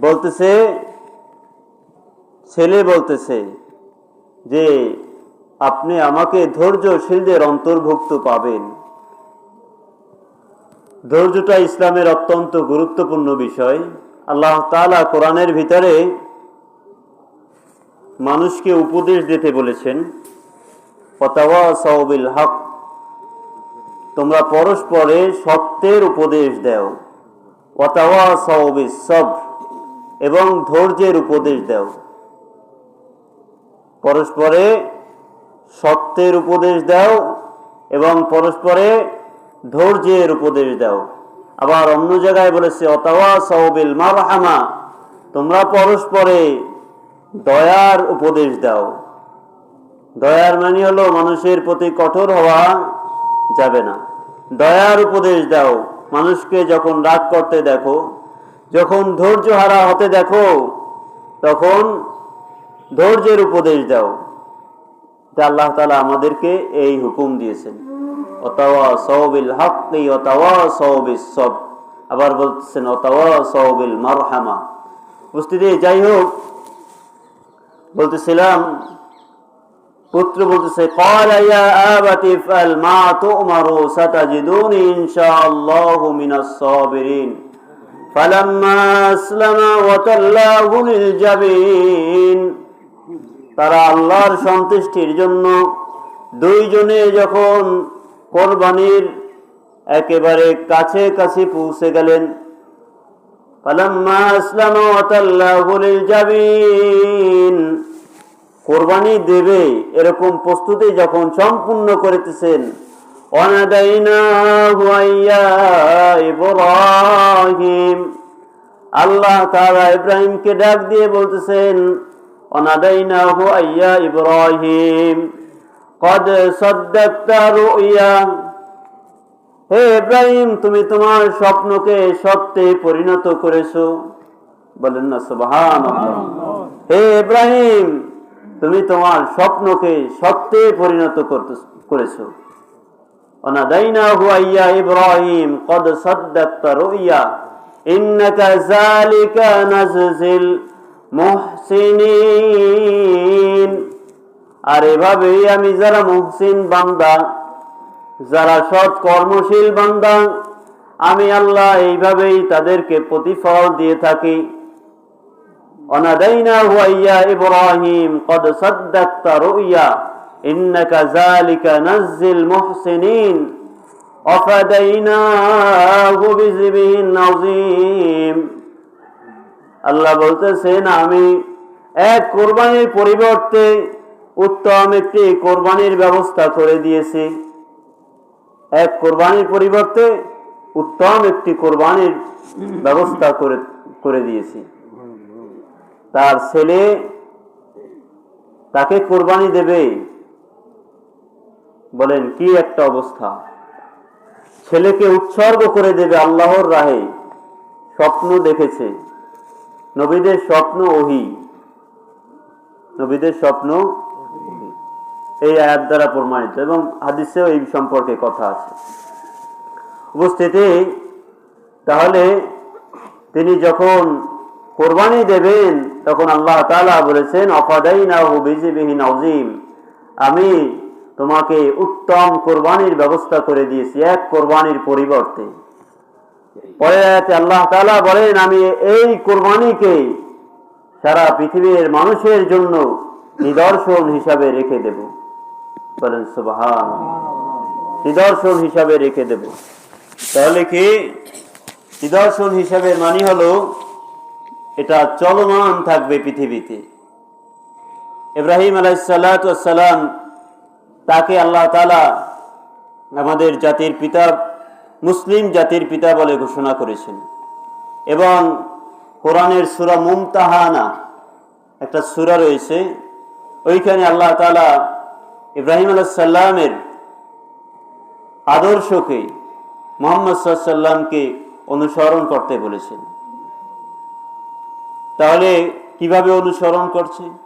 বলতেছে, ছেলে বলতেছে যে, আপনি আমাকে ধৈর্যশীলদের অন্তর্ভুক্ত পাবেন। ধৈর্যটা ইসলামের অত্যন্ত গুরুত্বপূর্ণ বিষয়। আল্লাহ তাআলা কোরআনের ভিতরে মানুষকে উপদেশ দিতে বলেছেন ফতাওয়া সাউবিল হক তোমরা পরস্পরে সত্যের উপদেশ দেও। ওয়াতাওয়া সাউবিস সব এবং ধৈর্যের উপদেশ দাও। পরস্পরে সত্যের উপদেশ দাও এবং পরস্পরে ধৈর্যের উপদেশ দাও। আবার অন্য জায়গায় বলেছে, অতাওয়া সাউবিল মারহামা তোমরা পরস্পরে দয়ার উপদেশ দাও। দয়ার মানে হলো মানুষের প্রতি কঠোর হওয়া যাবে না। দয়ার উপদেশ দাও। মানুষকে যখন রাগ করতে দেখো যখন ধৈর্য হারা হতে দেখো, তখন ধৈর্যের উপদেশ দাও। আল্লাহ তালা আমাদেরকে এই হুকুম দিয়েছেন। অতাওয়া সৌবিল হকি অতাওয়া সৌবিল সব। আবার বলতেছেন অতাওয়া সৌবিল মারহামা। উপস্থিতি, যাই হোক, বলতেছিলাম, পুত্র বলতেছে ইনশাআল্লাহু মিনাস সাবিরিন। فلما أسلم وتلاه للجبين তারা আল্লাহর সন্তুষ্টির জন্য দুইজনে যখন কোরবানির একেবারে কাছে কাছে পৌঁছে গেলেন ফালাম্মা আসলামা ওয়াতাল্লাহু লিলজাবিন কোরবানি দেবে এরকম প্রস্তুতি যখন সম্পূর্ণ করিতেছেন অনাদাইনাহু আইয়া ইব্রাহিম আল্লাহ তাআলা ইব্রাহিমকে ডাক দিয়ে বলতেছেন অনাদাইনাহু আইয়া ইব্রাহিম قد صدقت رؤيا হে ইব্রাহিম তুমি তোমার স্বপ্নকে সত্যে পরিণত করেছো বলেন না সুবহানাল্লাহ হে ইব্রাহিম তুমি তোমার স্বপ্নকে সত্যে পরিণত করতে করেছো অনাদাইনাহু আইয়া ইব্রাহিম قد صدقت رؤيا إنك ذلك نجزي المحسنين আর এভাবেই আমি যারা মুহসিন বান্দা যারা সৎ কর্মশীল বান্দা আমি আল্লাহ এইভাবেই তাদেরকে প্রতিফল দিয়ে থাকি অনাদাইনাহু আইয়া ইব্রাহিম قد صدقت رؤيا إنك ذلك نجزي المحسنين وفديناه بذبح عظيم আল্লাহ বলতেছেন আমি এক কোরবানির পরিবর্তে উত্তম একটি কোরবানির ব্যবস্থা করে দিয়েছি এক কোরবানির পরিবর্তে উত্তম একটি কোরবানির ব্যবস্থা করে করে দিয়েছি তার ছেলে তাকে কোরবানি দেবে বলেন, কি একটা অবস্থা? ছেলেকে উৎসর্গ করে দেবে আল্লাহর রাহে, স্বপ্ন দেখেছে। নবীদের স্বপ্ন ওহি। নবীদের স্বপ্ন এই আয়াত দ্বারা প্রমাণিত, এবং হাদিসেও এই সম্পর্কে কথা আছে। উপস্থিতি তাহলে তিনি যখন কোরবানি দেবেন, তখন আল্লাহ তাআলা বলেছেন, অফাদাইনাহু বিজিবিহি নাজিম আমি তোমাকে উত্তম কোরবানির ব্যবস্থা করে দিয়েছি, এক কোরবানির পরিবর্তে। পরে আল্লাহ তাআলা বলেন, আমি এই কোরবানিকে সারা পৃথিবীর মানুষের জন্য নিদর্শন হিসাবে রেখে দেব। বলেন সুবহান নিদর্শন হিসাবে রেখে দেব। তাহলে কি? নিদর্শন হিসাবে মানি হলো, এটা চলমান থাকবে পৃথিবীতে। ইব্রাহিম আলাইসালাম তাকে আল্লাহ তালা আমাদের জাতির পিতা, মুসলিম জাতির পিতা বলে ঘোষণা করেছেন। এবং কোরআনের সুরা মুমতাহানা একটা সুরা রয়েছে, ওইখানে আল্লাহ তালা ইব্রাহিম আলাইসাল্লামের আদর্শকে মোহাম্মদ সাল্লামকে অনুসরণ করতে বলেছেন। তাহলে কীভাবে অনুসরণ করছে?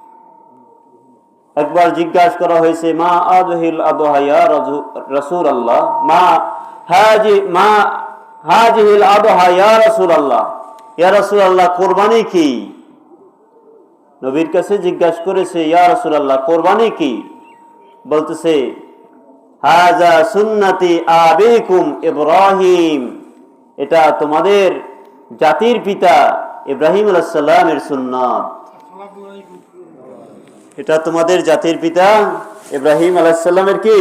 একবার জিজ্ঞাসা করা হয়েছে, মা আদহিল আদহাইয়া রসুল আল্লাহ মা হাজি, মা হাজিহিল আদহাইয়া রসুল আল্লাহ ইয়া রাসূলুল্লাহ, কোরবানি কি? নবীর কাছে জিজ্ঞাসা করেছে, ইয়া রাসূলুল্লাহ, কোরবানি কি? বলতেছে, হাজা সুন্নতি আবিকুম ইব্রাহিম। এটা তোমাদের জাতির পিতা ইব্রাহিম আলাইহিস সালামের সুন্নাত। এটা তোমাদের জাতির পিতা ইব্রাহিম আলাহিসাল্লামের কি?